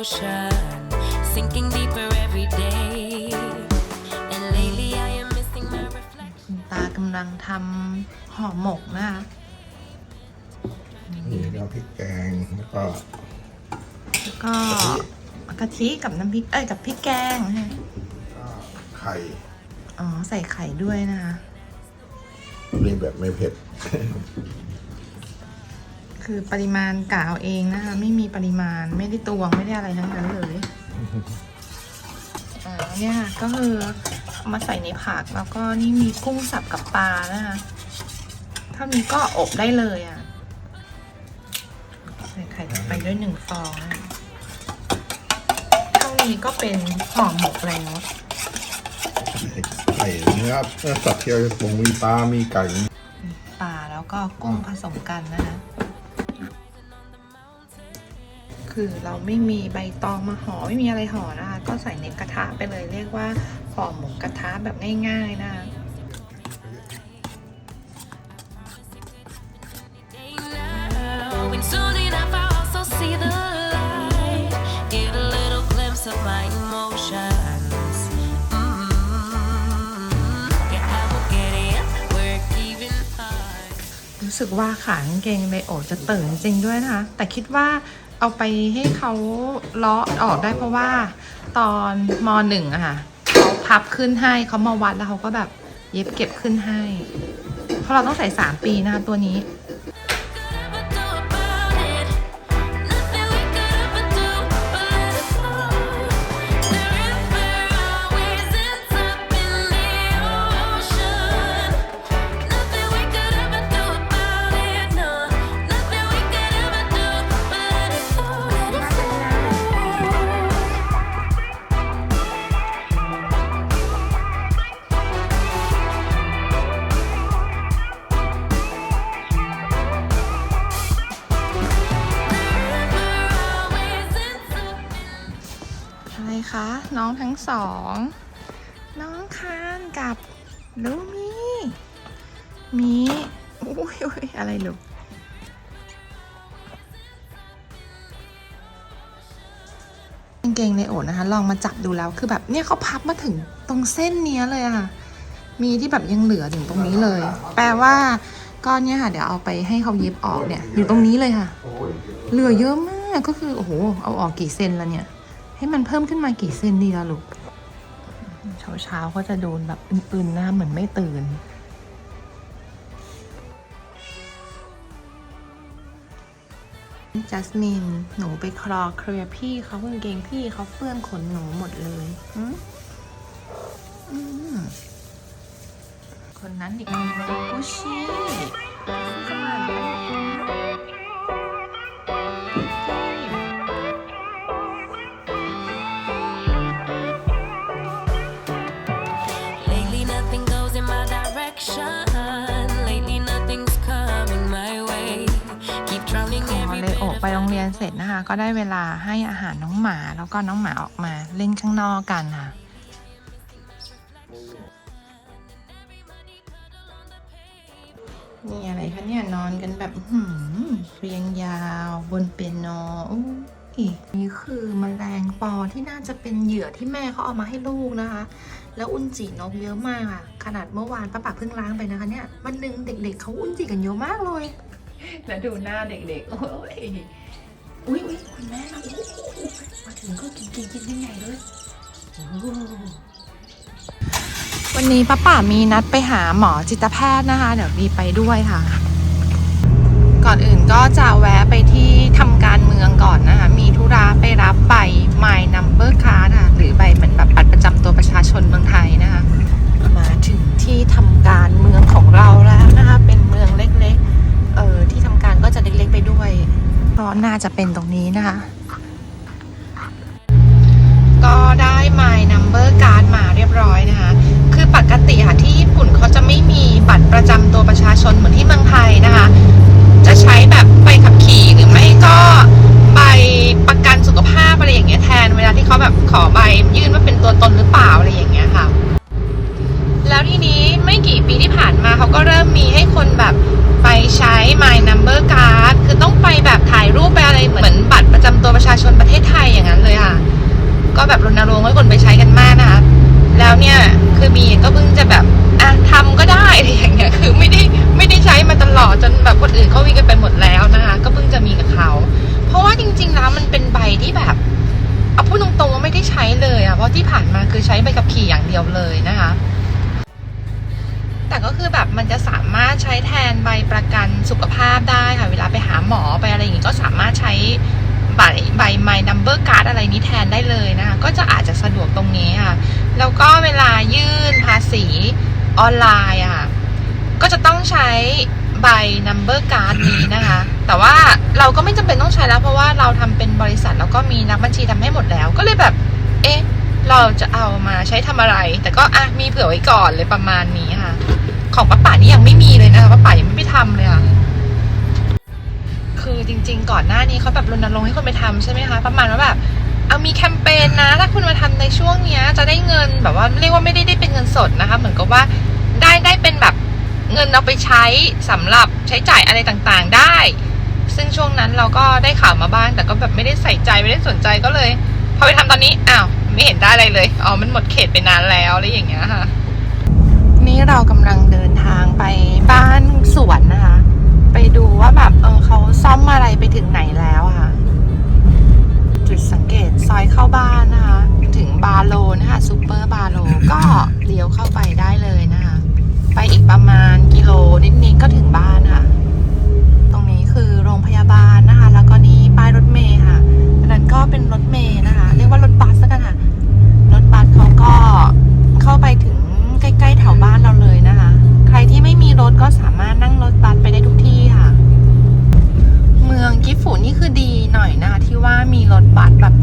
ocean, sinking deeper every day. And lately I am missing my reflection. คุณตากำลังทำห่อหมกนะคะ นี่ก็พริกแกงแล้วก็แล้วก็กะทิกับน้ำพริก เอ้ย กับพริกแกงนะคะ ก็ไข่อ๋อ ใส่ไข่ด้วยนะคะ นี่แบบไม่เผ็ด คือปริมาณกะเอาเองนะคะ ไม่มีปริมาณไม่ได้ตวงไม่ได้อะไรทั้งนั้นเลยอ่าเนี่ยค่ะก็คือเอามาใส่ในผักแล้วก็นี่มีกุ้งสับกับปลานะคะเท่านี้ก็อบได้เลยอะใส่ไข่ลงไปด้วยหนึ่งฟองนะคะเท่านี้ก็เป็นห่อหมกแล้วไข่เนื้อเนื้อสัตว์ที่เราจะปรุงมีปลา มีไก่ปลาแล้วก็กุ้งผสมกันนะคะ คือเราไม่มีใบตองมาห่อไม่มีอะไรห่อนะคะ ก็ใส่ในกระทะไปเลยเรียกว่าห่อหมกกระทะแบบง่าย ๆ นะคะ Day now, and soon enough I also see the light. Get a little glimpse of my emotions. Mm-hmm. Yeah, I will get it. Work even hard. รู้สึกว่าขากางเกงเลโอจะตื่นจริงด้วยนะคะ แต่คิดว่า เอาไปให้เขาเลาะออกได้เพราะว่าตอนมหนึ่งอะค่ะเขาพับขึ้นให้เขามาวัดแล้วเขาก็แบบเย็บเก็บขึ้นให้ เพราะเราต้องใส่สามปีนะคะตัวนี้ อะคะ น้องทั้งสอง น้องคานกับลูมีมีอุ้ยอุ้ยอะไรลูกเกงในโอนะคะ ลองมาจับดูแล้วคือแบบเนี่ยเขาพับมาถึงตรงเส้นเนี้ยเลยอะค่ะ มีที่แบบยังเหลือถึงตรงนี้เลย แปลว่าก้อนเนี้ยค่ะ เดี๋ยวเอาไปให้เขาเย็บออกเนี่ย อยู่ตรงนี้เลยค่ะ เหลือเยอะมากก็คือโอ้โหเอาออกกี่เซนแล้วเนี่ย ให้มันเพิ่มขึ้นมากี่เซนดีล่ะลูก เช้าเช้าๆก็จะโดนแบบอื่นๆหน้าเหมือนไม่ตื่น จัสมิน หนูไปคลอเคลียร์พี่เขากางเกงพี่เขาเปื้อนขนหนูหมดเลยอืมอืมคนนั้นอีกคนนึงกุช จนะคะ ก็ได้เวลาให้อาหารน้องหมา แล้วก็น้องหมาออกมาเล่นข้างนอกกันค่ะนี่อะไรคะเนี่ยนอนกันแบบหือเรียงยาวบนเปียโนอู้ยนี่คือมแมลงปอที่น่าจะเป็นเหยื่อที่แม่เขาเอามาให้ลูกนะคะ แล้วอุ้นจินกเยอะมากอะขนาดเมื่อวานป้าปักเพิ่งล้างไปนะคะเนี่ยวันหนึ่งเด็กๆเขาอุ้นจิกันเยอะมากเลย แล้วดูหน้าเด็กๆ โอ้ย อุ้ยอุ้ยคุณแม่มามาถึงก็กินกินกินใหญ่เลยวันนี้ป้าป่ามีนัดไปหาหมอจิตแพทย์นะคะ เดี๋ยวมีไปด้วยค่ะ ก่อนอื่นก็จะแวะไปที่ทำการเมืองก่อนนะคะ มีธุระไปรับใบ My Number Card ค่ะหรือใบเหมือนแบบ จะเป็นตรงนี้นะคะ ก็ได้ My Number Card มาเรียบร้อยนะคะ คือปกติค่ะที่ญี่ปุ่นเขาจะไม่มีบัตรประจำตัวประชาชนเหมือนที่เมืองไทยนะคะ จะใช้แบบใบขับขี่หรือไม่ก็ใบประกันสุขภาพอะไรอย่างเงี้ยแทนเวลาที่เขาแบบขอใบยื่นว่าเป็นตัวตนหรือเปล่าอะไรอย่างเงี้ยค่ะ แล้วทีนี้ไม่กี่ปีที่ผ่านมาเขาก็เริ่มมีให้คนแบบไปใช้ My Number Card คือต้องไปแบบถ่ายรูปไปอะไรเหมือนบัตรประจำตัวประชาชนประเทศไทยอย่างนั้นเลย ยวเลยนะคะ แต่ก็คือแบบ มันจะสามารถใช้แทนใบประกันสุขภาพได้ค่ะ เวลาไปหาหมอไปอะไรอย่างงี้ก็สามารถใช้ใบใบ My Number Card อะไรนี้แทนได้เลยนะคะ ก็จะอาจจะสะดวกตรงนี้ค่ะ แล้วก็เวลายื่นภาษีออนไลน์อะ ก็จะต้องใช้ใบ Number Card นี้นะคะ แต่ว่าเราก็ไม่จำเป็นต้องใช้แล้ว เพราะว่าเราทำเป็นบริษัทแล้วก็มีนักบัญชีทำให้หมดแล้ว ก็เลยแบบ เอ๊ะ เราจะเอามาใช้ทำอะไร แต่ก็อะมีเผื่อไว้ก่อนเลยประมาณนี้ค่ะ ของป้าป่านี่ยังไม่มีเลยนะคะป้าป่ายังไม่ไปทำเลยค่ะคือจริง ๆ ก่อนหน้านี้เขาแบบรณรงค์ให้คนไปทำใช่ไหมคะประมาณว่าแบบเอามีแคมเปญนะ ถ้าคุณมาทำในช่วงเนี้ย จะได้เงินแบบว่าเรียกว่าไม่ได้ได้เป็นเงินสดนะคะ เหมือนกับว่าได้ได้เป็นแบบเงินเอาไปใช้สำหรับใช้จ่ายอะไรต่างๆได้ ซึ่งช่วงนั้นเราก็ได้ข่าวมาบ้าง แต่ก็แบบไม่ได้ใส่ใจไม่ได้สนใจก็เลยพอไปทำตอนนี้อ้าวไม่เห็นได้อะไรเลยอ๋อมันหมดเขตไปนานแล้วอะไรอย่างเงี้ยค่ะ นี่เรากำลังเดินทาง ไปบ้านสวนนะคะ ไปดูว่าแบบเออเขาซ่อมอะไรไปถึงไหนแล้วอะค่ะ จุดสังเกตซอยเข้าบ้านนะคะ ถึงบาโลนะคะซูเปอร์บาโลก็เลี้ยวเข้าไปได้เลยนะคะ ไปอีกประมาณกิโลนิดๆก็ถึงบ้านค่ะ ตรงนี้คือโรงพยาบาลนะคะ แล้วก็นี่ป้ายรถเมย์ค่ะอันนั้นก็เป็นรถเมย์นะคะ เรียกว่ารถบัสแล้วกันค่ะ รถบัสเขาก็เข้าไปถึงใกล้ๆแถวบ้านเราเลยนะคะ ใครที่ไม่มีรถก็สามารถนั่งรถบัสไปได้ทุกที่ค่ะ เมืองกิฟฟูนี่คือดีหน่อยนะคะที่ว่ามีรถบัสแบบ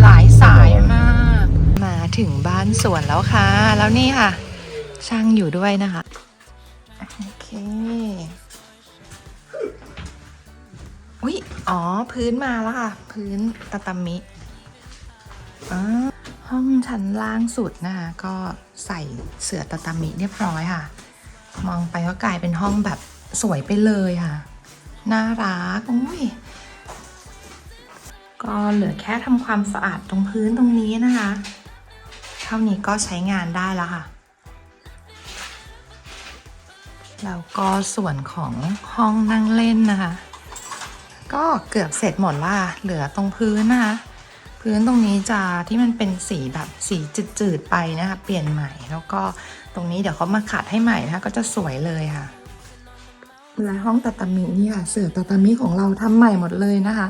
หลายสายมาก มาถึงบ้านสวนแล้วค่ะ แล้วนี่ค่ะ ช่างอยู่ด้วยนะคะ โอเค อุ๊ย อ๋อ พื้นมาแล้วค่ะ พื้นตาตามิห้องชั้นล่างสุดนะคะก็ใส่เสื่อตาตามิเรียบร้อยค่ะ มองไปก็กลายเป็นห้องแบบสวยไปเลยค่ะ น่ารักอุ้ยก็เหลือแค่ทำความสะอาดตรงพื้นตรงนี้นะคะ เท่านี้ก็ใช้งานได้แล้วค่ะ แล้วก็ส่วนของห้องนั่งเล่นนะคะ ก็เกือบเสร็จหมดละเหลือตรงพื้นนะคะ พื้นตรงนี้จะที่มันเป็นสีแบบสีจืดๆไปนะคะ เปลี่ยนใหม่แล้วก็ ตรงนี้เดี๋ยวเขามาขัดให้ใหม่นะคะก็จะสวยเลยค่ะและห้องตาตามินี่ค่ะเสื่อตาตามิของเราทำใหม่หมดเลยนะคะ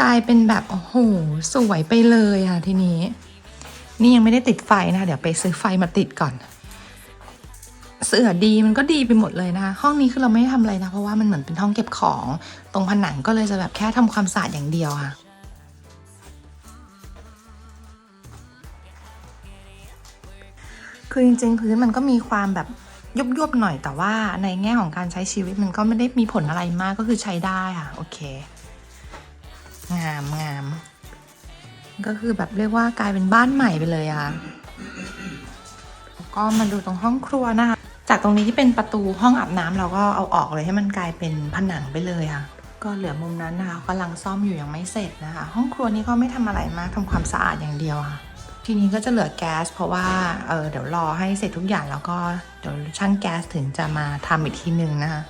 กลายเป็นแบบโอ้โหสวยไปเลยค่ะทีนี้ นี่ยังไม่ได้ติดไฟนะคะเดี๋ยวไปซื้อไฟมาติดก่อน เสื่อดีมันก็ดีไปหมดเลยนะคะห้องนี้คือเราไม่ได้ทำอะไรนะเพราะว่ามันเหมือนเป็นห้องเก็บของ ตรงผนังก็เลยจะแบบแค่ทำความสะอาดอย่างเดียวค่ะ คือจริงๆพื้นมันก็มีความแบบยุบๆหน่อยแต่ว่าในแง่ของการใช้ชีวิตมันก็ไม่ได้มีผลอะไรมากก็คือใช้ได้ค่ะ โอเค งามงามก็คือแบบเรียกว่ากลายเป็นบ้านใหม่ไปเลยอะค่ะแล้วก็มาดูตรงห้องครัวนะคะ จากตรงนี้ที่เป็นประตูห้องอาบน้ำเราก็เอาออกเลยให้มันกลายเป็นผนังไปเลยค่ะ ก็เหลือมุมนั้นนะคะกำลังซ่อมอยู่ยังไม่เสร็จนะคะ ห้องครัวนี้ก็ไม่ทำอะไรมากทำความสะอาดอย่างเดียวค่ะ ทีนี้ก็จะเหลือแก๊ส เพราะว่าเออเดี๋ยวรอให้เสร็จทุกอย่างแล้วก็เดี๋ยวช่างแก๊สถึงจะมาทำอีกทีหนึ่งนะคะ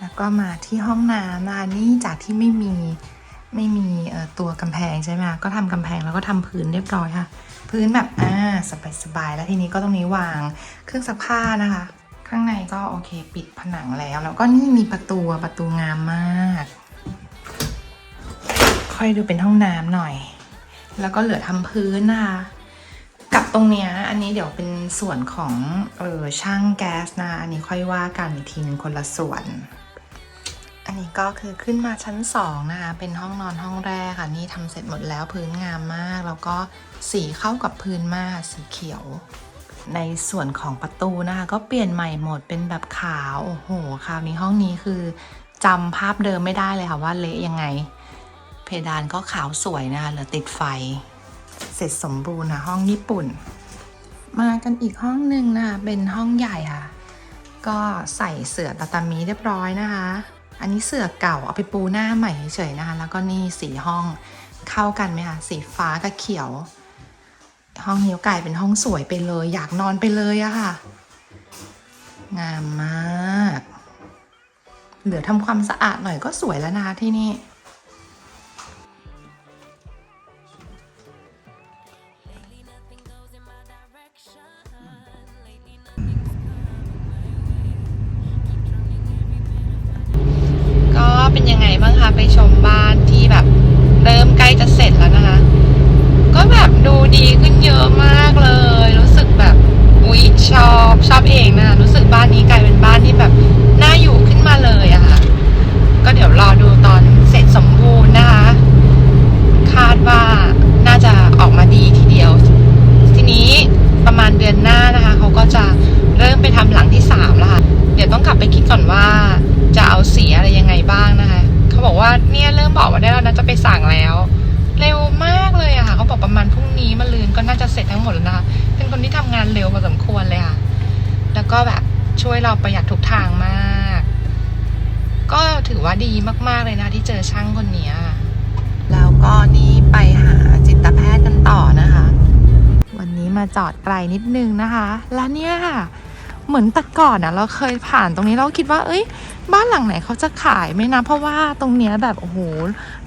แล้วก็มาที่ห้องน้ำนะคะนี่จากที่ไม่มีไม่มีตัวกำแพงใช่ไหมก็ทำกำแพงแล้วก็ทำพื้นเรียบร้อยค่ะ พื้นแบบอ่าสบายๆแล้วทีนี้ก็ตรงนี้วางเครื่องซักผ้านะคะ ข้างในก็โอเคปิดผนังแล้ว แล้วก็นี่มีประตูประตูงามมาก ค่อยดูเป็นห้องน้ำหน่อย แล้วก็เหลือทำพื้นนะคะ กับตรงเนี้ยอันนี้เดี๋ยวเป็นส่วนของเออช่างแก๊สนะ อันนี้ค่อยว่ากันอีกทีนึงคนละส่วน อันนี้ก็คือขึ้นมาชั้นสองนะคะเป็นห้องนอนห้องแรกค่ะนี่ทำเสร็จหมดแล้วพื้นงามมาก แล้วก็สีเข้ากับพื้นมากสีเขียว ในส่วนของประตูนะคะก็เปลี่ยนใหม่หมดเป็นแบบขาวโอ้โหคราวนี้ห้องนี้คือจำภาพเดิมไม่ได้เลยค่ะว่าเละยังไง เพดานก็ขาวสวยนะคะเหลือติดไฟ เสร็จสมบูรณ์นะห้องญี่ปุ่น มากันอีกห้องหนึ่งนะคะเป็นห้องใหญ่ค่ะ ก็ใส่เสื่อตาตามีเรียบร้อยนะคะ อันนี้เสื่อเก่าเอาไปปูหน้าใหม่เฉยๆนะคะ แล้วก็นี่สีห้องเข้ากันไหมคะสีฟ้ากับเขียว ห้องนี้กลายเป็นห้องสวยไปเลย อยากนอนไปเลยอะค่ะ งามมาก เหลือทำความสะอาดหน่อยก็สวยแล้วนะคะที่นี่ สร็จทั้งหมดแล้วนะคะ เป็นคนที่ทำงานเร็วพอสมควรเลยค่ะ แล้วก็แบบช่วยเราประหยัดทุกทางมาก ก็ถือว่าดีมากๆเลยนะที่เจอช่างคนเนี้ยแล้วก็นี่ไปหาจิตแพทย์กันต่อนะคะ วันนี้มาจอดไกลนิดนึงนะคะ แล้วเนี่ยค่ะเหมือนแต่ก่อนอะเราเคยผ่านตรงนี้เราคิดว่า เอ้ย บ้านหลังไหนเขาจะขายไหมนะ เพราะว่าตรงเนี้ยแบบ โอ้โห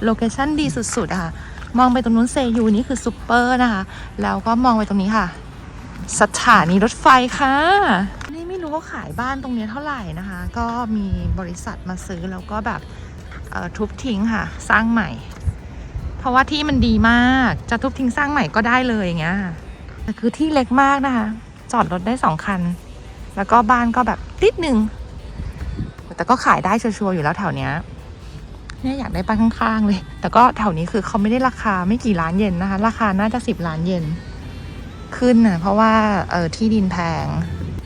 โลเคชั่นดีสุด ๆอะค่ะ มองไปตรงนู้นเซยูนี่คือซูเปอร์นะคะ แล้วก็มองไปตรงนี้ค่ะ สถานีรถไฟค่ะ นี่ไม่รู้ว่าขายบ้านตรงนี้เท่าไหร่นะคะ ก็มีบริษัทมาซื้อแล้วก็แบบทุบทิ้งค่ะ สร้างใหม่ เพราะว่าที่มันดีมาก จะทุบทิ้งสร้างใหม่ก็ได้เลยอย่างเงี้ย แต่คือที่เล็กมากนะคะ จอดรถได้สองคัน แล้วก็บ้านก็แบบติดหนึ่ง แต่ก็ขายได้ชัวร์ๆอยู่แล้วแถวเนี้ย เนี่ยอยากได้บ้านข้างๆเลย แต่ก็แถวนี้คือเขาไม่ได้ราคาไม่กี่ล้านเยนนะคะ ราคาน่าจะสิบล้านเยนขึ้นนะเพราะว่าเออที่ดินแพง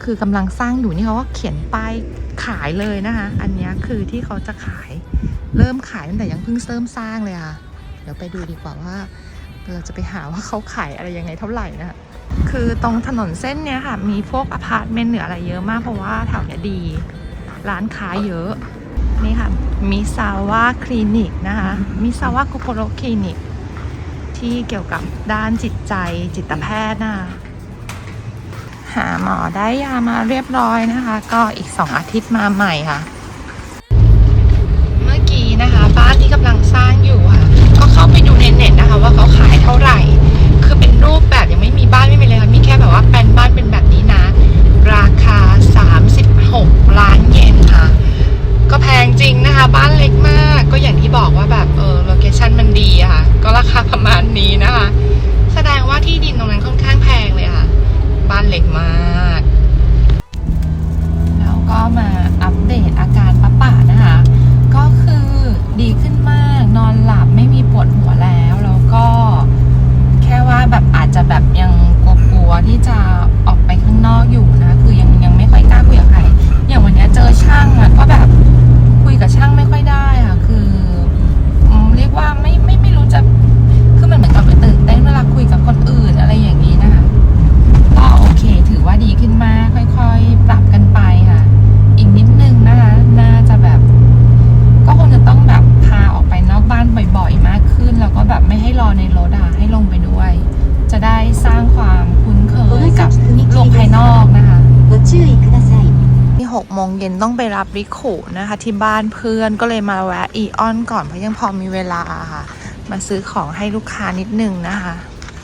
คือกำลังสร้างอยู่นี่เขาก็เขียนป้ายขายเลยนะคะ อันนี้คือที่เขาจะขายเริ่มขายตั้งแต่ยังเพิ่งเริ่มสร้างเลยค่ะ เดี๋ยวไปดูดีกว่าว่า เราจะไปหาว่าเขาขายอะไรยังไงเท่าไหร่นะคะคือตรงถนนเส้นเนี้ยค่ะมีพวกอพาร์ตเมนต์หรืออะไรเยอะมากเพราะว่าแถวเนี้ยดี ร้านค้าเยอะนี่ค่ะ มิซาวะคลินิกนะคะมิซาวะกุโ o โรคลินิก ที่เกี่ยวกับด้านจิตใจจิตแพทย์นะคะหาหมอได้ยามาเรียบร้อยนะคะ ก็อีกสองอาทิตย์มาใหม่ค่ะ เมื่อกี้นะคะ บ้านที่กำลังสร้างอยู่ค่ะ ก็เข้าไปดูในเน็ตนะคะ ว่าเขาขายเท่าไหร่ คือเป็นรูปแบบยังไม่มีบ้านไม่มีเลยค่ะมีแค่แบบว่าแปลนบ้านเป็นแบบนี้นะ ราคา 36 ล้านเยนค่ะ ก็แพ งจริงนะคะ บ้านเล็กมาก ก็อย่างที่บอกว่าแบบเออโลเคชั่นมันดีอะค่ะ ก็ราคาประมาณนี้นะคะ แสดงว่าที่ดินตรงนั้นค่อนข้างแพงเลยค่ะ บ้านเล็กมาก ย็นต้องไปรับริคุนะคะที่บ้านเพื่อนก็เลยมาแวะอีออนก่อนเพราะยังพอมีเวลาค่ะ มาซื้อของให้ลูกค้านิดนึงนะคะ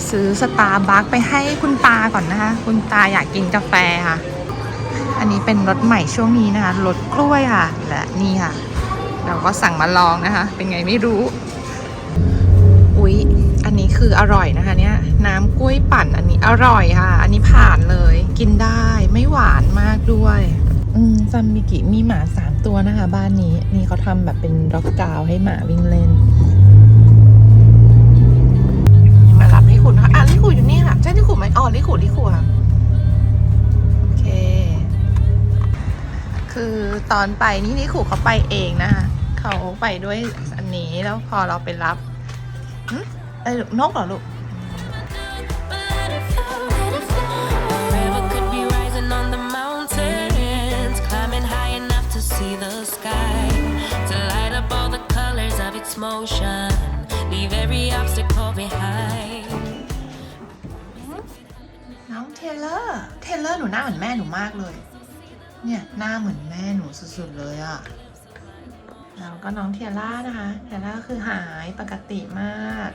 ซื้อสตาร์บัคไปให้คุณตาก่อนนะคะ คุณตาอยากกินกาแฟค่ะ อันนี้เป็นรสใหม่ช่วงนี้นะคะรสกล้วยค่ะ และนี่ค่ะ เราก็สั่งมาลองนะคะ เป็นไงไม่รู้ อุ๊ยอันนี้คืออร่อยนะคะเนี่ยน้ำกล้วยปั่นอันนี้อร่อยค่ะ อันนี้ผ่านเลย กินได้ไม่หวานมากด้วย ซัมมิกิมีหมาสามตัวนะคะ บ้านนี้ นี่เขาทำแบบเป็นร็อกกราวให้หมาวิ่งเล่นมารับลิขุนนะคะอะลิขุอยู่นี่ค่ะ ใช่ลิขุไหมอ๋อลิขุลิขุค่ะโอเค คือตอนไปนี่ลิขุเขาไปเองนะคะเขาไปด้วยอันนี้แล้วพอเราไปรับหึไอ้ยนกเหรอลูก its motion, leave every obstacle behind. น้องเทเลอร์ เทเลอร์หนูหน้าเหมือนแม่หนูมากเลย เนี่ยหน้าเหมือนแม่หนูสุดๆเลยอะแล้วก็น้องเทียร่านะคะ เทียร่าคือหายปกติมาก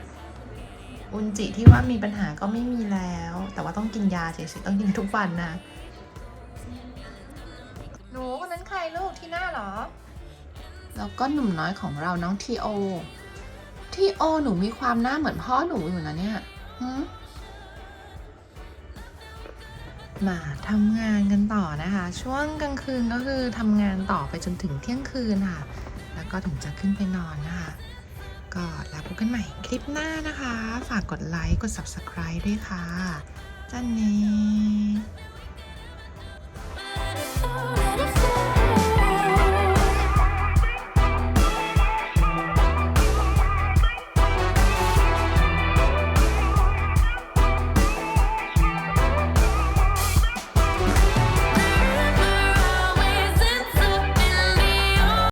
อุนจิที่ว่ามีปัญหาก็ไม่มีแล้ว แต่ว่าต้องกินยาเฉยๆต้องกินทุกวันนะ หนูคนนั้นใครลูกที่หน้าเหรอ แล้วก็หนุ่มน้อยของเราน้องทีโอ ทีโอหนูมีความหน้าเหมือนพ่อหนูอยู่นะเนี่ยมาทำงานกันต่อนะคะ ช่วงกลางคืนก็คือทำงานต่อไปจนถึงเที่ยงคืนค่ะ แล้วก็ถึงจะขึ้นไปนอนนะคะ ก็แล้วพบกันใหม่คลิปหน้านะคะ ฝากกดไลค์ กด subscribe ด้วยค่ะจันเน